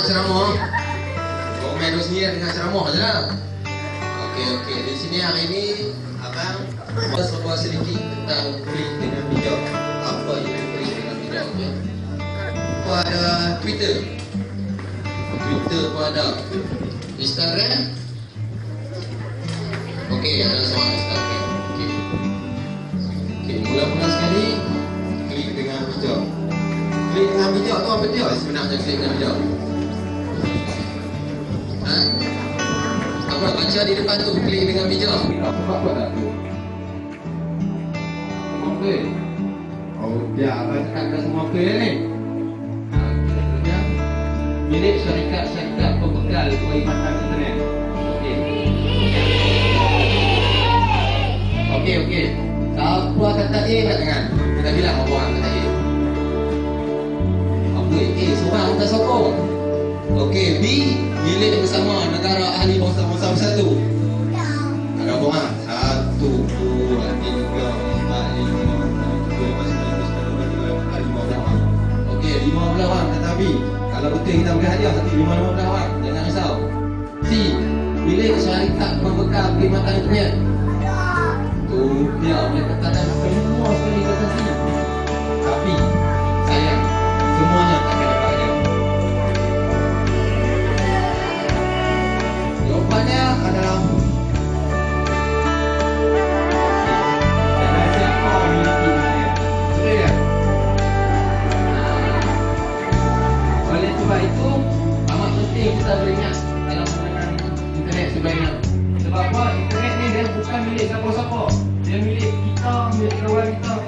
Jangan ceramah Komen tu sendiri dengan ceramah je lah Okey, okey Di sini hari ni Abang Buat sebuah sedikit tentang Klik dengan bijak. Apa yang klik dengan bijak? okay? Kau ada Twitter Twitter pun ada Instagram Okey, ada semua Instagram Mula-mula sekali Klik dengan bijak. Klik dengan bijak tu apa dia sebenarnya klik dengan bijak. Ha? Apa baca di depan tu klik dengan bijak. Tak? Okey. Oh, dia apa cakap semua okey ni? Ha, milik syarikat-syarikat pembekal perkhidmatan internet. Okey. Okey, okey. Siapa kata A nak dengar? Kita bilang orang kata A. Apa A? Seorang kita sokong. Okey, B milik bersama negara ahli bangsa-bangsa bersatu. Ada orang? Satu, dua, tiga, empat, lima, enam, tujuh, lapan, sembilan, sepuluh, sebelas, dua belas, tiga belas, empat, lima belas orang. Okey, lima belas orang kata B. Kalau betul kita beri hadiah satu lima lima belas orang. Jangan risau. C milik syarikat pembekal perkhidmatan internet. Jawapannya adalah? Oleh sebab itu amat penting kita beringat dalam penggunaan internet sebanyak. Sebab apa? Internet ni dia bukan milik siapa-siapa. Dia milik kita, milik kawan kita.